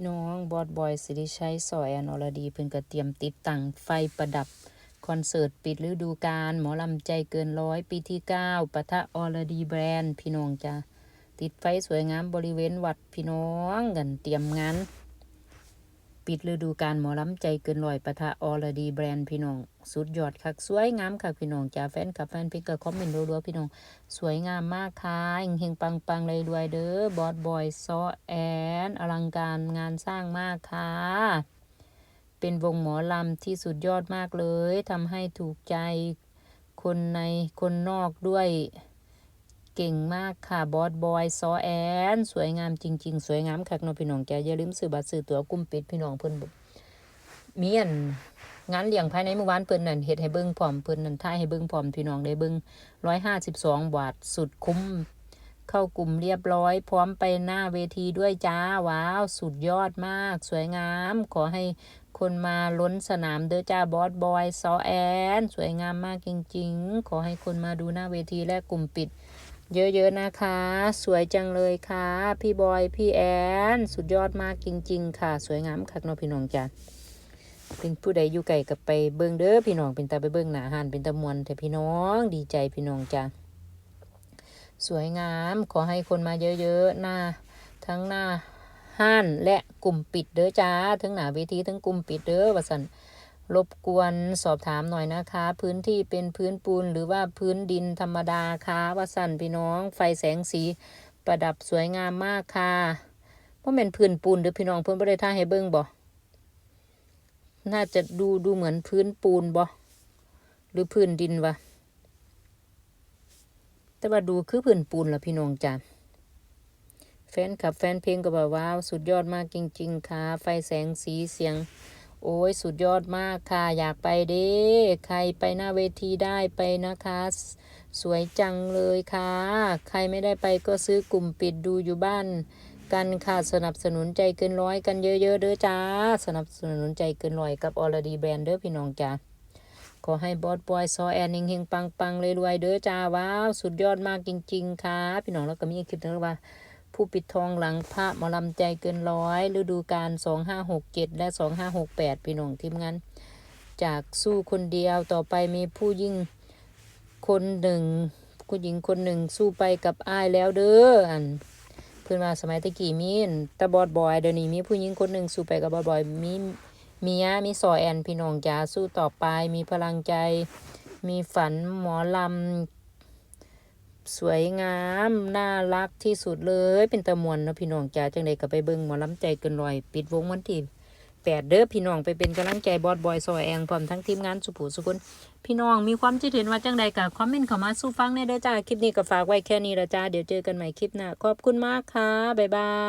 พี่น้องบอดบอยสิริชัยสอยอนอรดีเพิ่นก็เตรียมติดตั้งไฟประดับคอนเสิร์ตปิดฤดูกาลหมอลำใจเกินร้อยปีที่เก้าปะทะอรดีแบรนด์พี่น้องจ้าติดไฟสวยงามบริเวณวัดพี่น้องกันเตรียมงาน ปิดฤดูกาลหมอลำใจเกินร้อยปะทะออรดีแบรนด์พี่น้อง สุดยอดคักสวยงามค่ะพี่น้องจ้าแฟนกับแฟนเพลงก็คอมเมนต์รัวๆพี่น้อง สวยงามมากค่ะเฮงๆปังเลยรวยเด้อบอสบอยซอแอนอลังการงานสร้างมากค่ะเป็นวงหมอลำที่สุดยอดมากเลยทำให้ถูกใจคนในคนนอกด้วย เก่งมากค่ะ บอสบอยซอแอนสวยงามจริง ๆ สวยงามคักเนาะพี่น้องแกอย่าลืมซื้อบัตรซื้อตั๋วกลุ่มปิดพี่น้องเพิ่นมีอันงานเลี้ยงภายในเมื่อวานเพิ่นนั่นเฮ็ดให้เบิ่งพร้อมเพิ่นนั่นท่ายให้เบิ่งพร้อมพี่น้องได้เบิ่งร้อยห้าสิบสองบาทสุดคุ้ม เข้ากลุ่มเรียบร้อย พร้อมไปหน้าเวทีด้วยจ้าว้าว สุดยอดมาก สวยงาม ขอให้คนมาล้นสนามเด้อจ้าบอสบอยซอแอน สวยงามมากจริง ๆ ขอให้คนมาดูหน้าเวทีและกลุ่มปิด เยอะๆนะคะ สวยจังเลยค่ะ พี่บอย พี่แอน สุดยอดมากจริง ๆ ค่ะ สวยงามคักเนาะพี่น้องจ้าเป็นผู้ใดอยู่ไกลกับไปเบิ่งเด้อพี่น้องเป็นตาไปเบิ่งหนาหานเป็นตามวนแต่พี่น้องดีใจพี่น้องจ้าสวยงามขอให้คนมาเยอะๆหน้าทั้งหน้าห้านและกลุ่มปิดเด้อจ้าทั้งหน้าเวทีทั้งกลุ่มปิดเด้อว่าสัน รบกวนสอบถามหน่อยนะคะ พื้นที่เป็นพื้นปูนหรือว่าพื้นดินธรรมดาคะว่าสันพี่น้อง ไฟแสงสีประดับสวยงามมากค่ะเพราะเป็นพื้นปูนเด้อพี่น้องเพิ่นบ่ได้ท่าให้เบิ่งบ่น่าจะดูดูเหมือนพื้นปูนบ่หรือพื้นดินวะแต่ว่าดูคือพื้นปูนละพี่น้องจ้ะแฟนคลับแฟนเพลงก็บอกว้าวสุดยอดมากจริง ๆค่ะไฟแสงสีเสียง โอ้ยสุดยอดมากค่ะ อยากไปเด้ใครไปหน้าเวทีได้ไปนะคะ สวยจังเลยค่ะ ใครไม่ได้ไปก็ซื้อกลุ่มปิดดูอยู่บ้าน กันค่ะสนับสนุนใจเกินร้อยกันเยอะๆเด้อจ้า สนับสนุนใจเกินร้อยกับออร์ดีแบรนด์เด้อพี่น้องจ้าขอให้บอสบอยซอแอนเฮงๆปังๆเลยรวยเด้อจ้าว้าว สุดยอดมากจริง ๆค่ะพี่น้องแล้วก็มีคลิปนึงว่า ผู้ปิดทองหลังพระหมอลำใจเกินร้อยฤดูกาล2567 และ 2568 พี่น้องทีมงานจากสู้คนเดียวต่อไปมีผู้ยิ่งคนหนึ่งผู้หญิงคนหนึ่งสู้ไปกับอ้ายแล้วเด้ออันเพื่อนว่าสมัยตะกี้มีนตะบอดบอยเดี๋ยวนี้มีผู้หญิงคนหนึ่งสู้ไปกับบอดบอยมีมียมีซอแอนพี่น้องจ๋าสู้ต่อไปมีพลังใจ มีฝันหมอลำ สวยงาม น่ารักที่สุดเลย เป็นตะมวนเนาะพี่น้องจ๋าจังใดก็ไปเบิ่งหมอลำใจเกินลอย ปิดวงวันที่แปดเด้อพี่น้องไปเป็นกำลังใจบอดบอยซอยแองพร้อมทั้งทีมงานสุภูสุคนพี่น้องมีความคิดเห็นว่าจังใดก็คอมเมนต์เข้ามาสู้ฟังในเด้อจ้าคลิปนี้ก็ฝากไว้แค่นี้ละจ้าเดี๋ยวเจอกันใหม่คลิปหน้าขอบคุณมากค่ะบ๊ายบาย